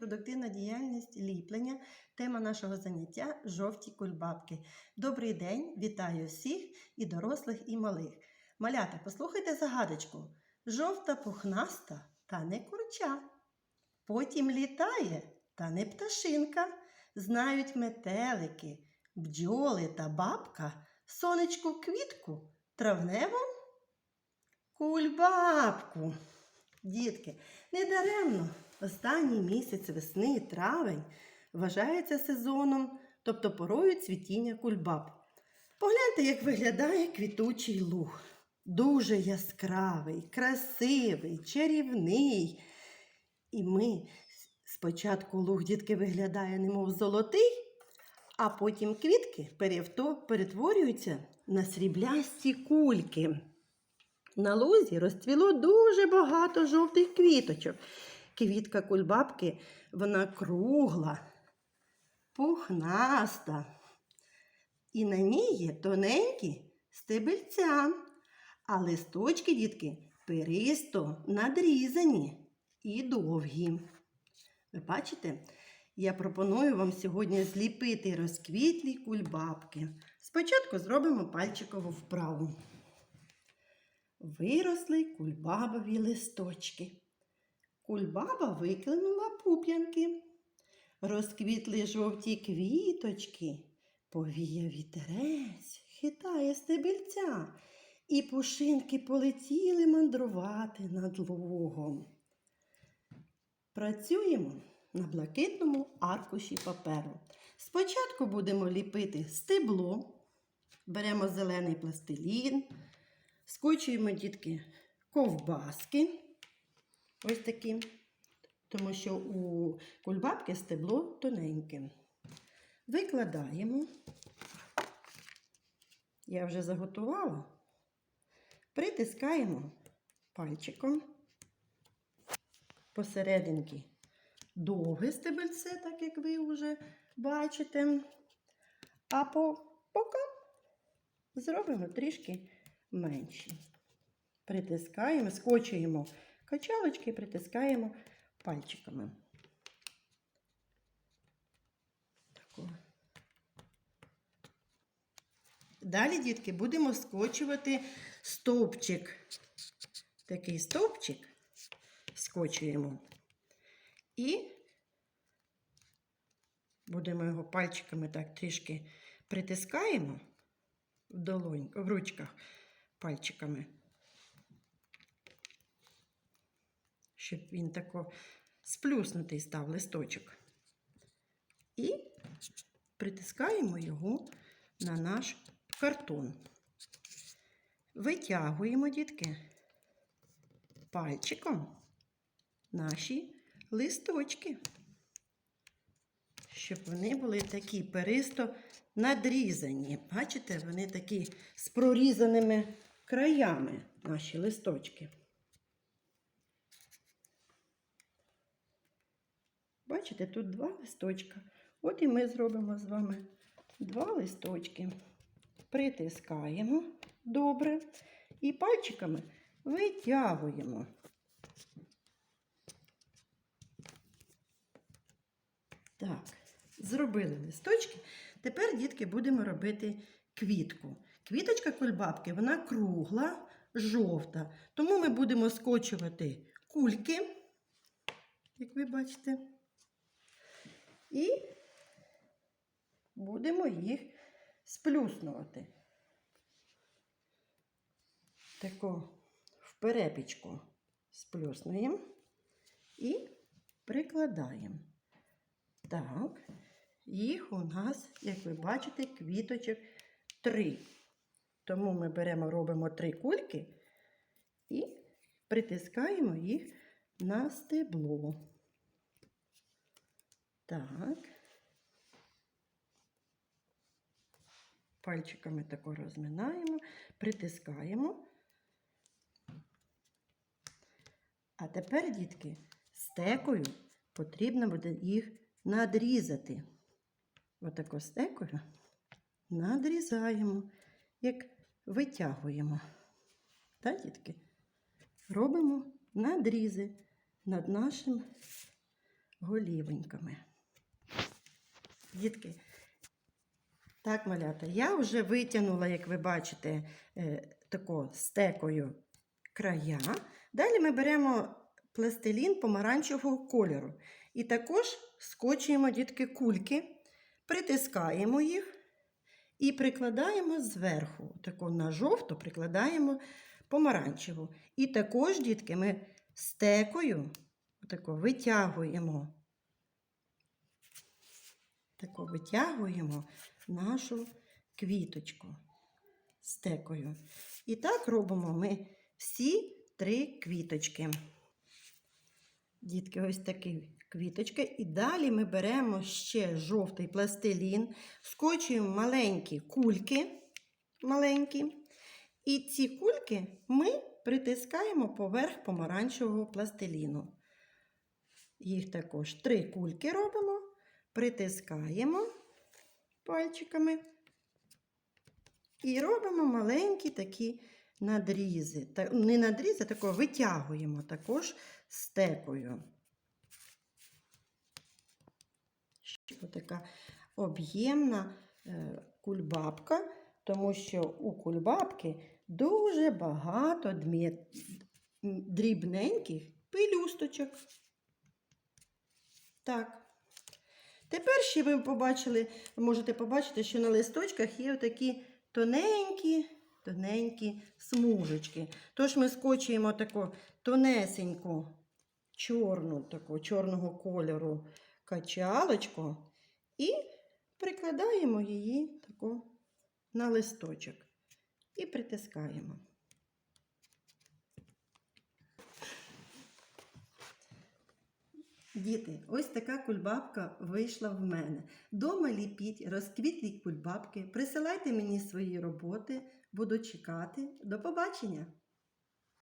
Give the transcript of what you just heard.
продуктивна діяльність ліплення. Тема нашого заняття жовті кульбабки. Добрий день, вітаю всіх і дорослих, і малих. Малята, послухайте загадочку. Жовта пухнаста та не курча. Потім літає та не пташинка. Знають метелики, бджоли та бабка, сонечку квітку, травневу кульбабку. Дітки, недаремно останній місяць весни, травень, вважається сезоном, тобто порою цвітіння кульбаб. Погляньте, як виглядає квітучий луг. Дуже яскравий, красивий, чарівний. І ми спочатку луг дітки виглядає, немов золотий, а потім квітки перетворюються на сріблясті кульки. На лузі розцвіло дуже багато жовтих квіточок. Квітка кульбабки, вона кругла, пухнаста. І на ній є тоненькі стебельця, а листочки, дітки, перисто надрізані і довгі. Ви бачите, я пропоную вам сьогодні зліпити розквітлі кульбабки. Спочатку зробимо пальчикову вправу. Виросли кульбабові листочки. Кульбаба викинула пуп'янки. Розквітли жовті квіточки, повіяв вітерець, хитає стебельця, і пушинки полетіли мандрувати над лугом. Працюємо на блакитному аркуші паперу. Спочатку будемо ліпити стебло, беремо зелений пластилін. Скочуємо, дітки, ковбаски. Ось такі. Тому що у кульбабки стебло тоненьке. Викладаємо. Я вже заготувала. Притискаємо пальчиком. Посерединки довге стебельце, так як ви вже бачите. А по бокам зробимо трішки менші. Притискаємо, скочуємо качалочки, притискаємо пальчиками. Далі, дітки, будемо скочувати стовпчик. Такий стовпчик скочуємо. І будемо його пальчиками так трішки притискаємо в долонь, в ручках пальчиками, щоб він тако сплюснутий став листочок. І притискаємо його на наш картон. Витягуємо, дітки, пальчиком наші листочки, щоб вони були такі перисто надрізані. Бачите, вони такі з прорізаними краями наші листочки. Бачите, тут два листочка. От і ми зробимо з вами два листочки. Притискаємо добре і пальчиками витягуємо. Так, зробили листочки. Тепер, дітки, будемо робити квітку. Квіточка кульбабки, вона кругла, жовта. Тому ми будемо скочувати кульки, як ви бачите, і будемо їх сплюснувати. Тако в перепічку сплюснуємо і прикладаємо. Так, їх у нас, як ви бачите, квіточок три. Тому ми беремо, робимо три кульки і притискаємо їх на стебло. Так. Пальчиками тако розминаємо, притискаємо. А тепер, дітки, стекою потрібно буде їх надрізати. Отако стекою надрізаємо, як витягуємо. Так, дітки? Робимо надрізи над нашим голівеньками. Дітки, так, малята, я вже витягнула, як ви бачите, е, тако стекою края. Далі ми беремо пластилін помаранчевого кольору. І також скочуємо дітки кульки, притискаємо їх і прикладаємо зверху. Тако на жовто прикладаємо помаранчеву. І також, дітки, ми стекою тако витягуємо. Тако витягуємо нашу квіточку стекою. І так робимо ми всі три квіточки. Дітки, ось такі квіточки. І далі ми беремо ще жовтий пластилін, скочуємо маленькі кульки, маленькі. І ці кульки ми притискаємо поверх помаранчевого пластиліну. Їх також три кульки робимо, притискаємо пальчиками і робимо маленькі такі надрізи. Та, не надрізи, тако витягуємо також стекою. Така об'ємна е, кульбабка, тому що у кульбабки дуже багато дрібненьких пелюсточок. Так. Тепер ще ви побачили, можете побачити, що на листочках є такі тоненькі, тоненькі смужечки. Тож ми скочуємо таку тонесеньку чорну, таку чорного кольору качалочку і прикладаємо її таку на листочок і притискаємо. Діти, ось така кульбабка вийшла в мене. Дома ліпіть, розквітлі кульбабки, присилайте мені свої роботи, буду чекати. До побачення!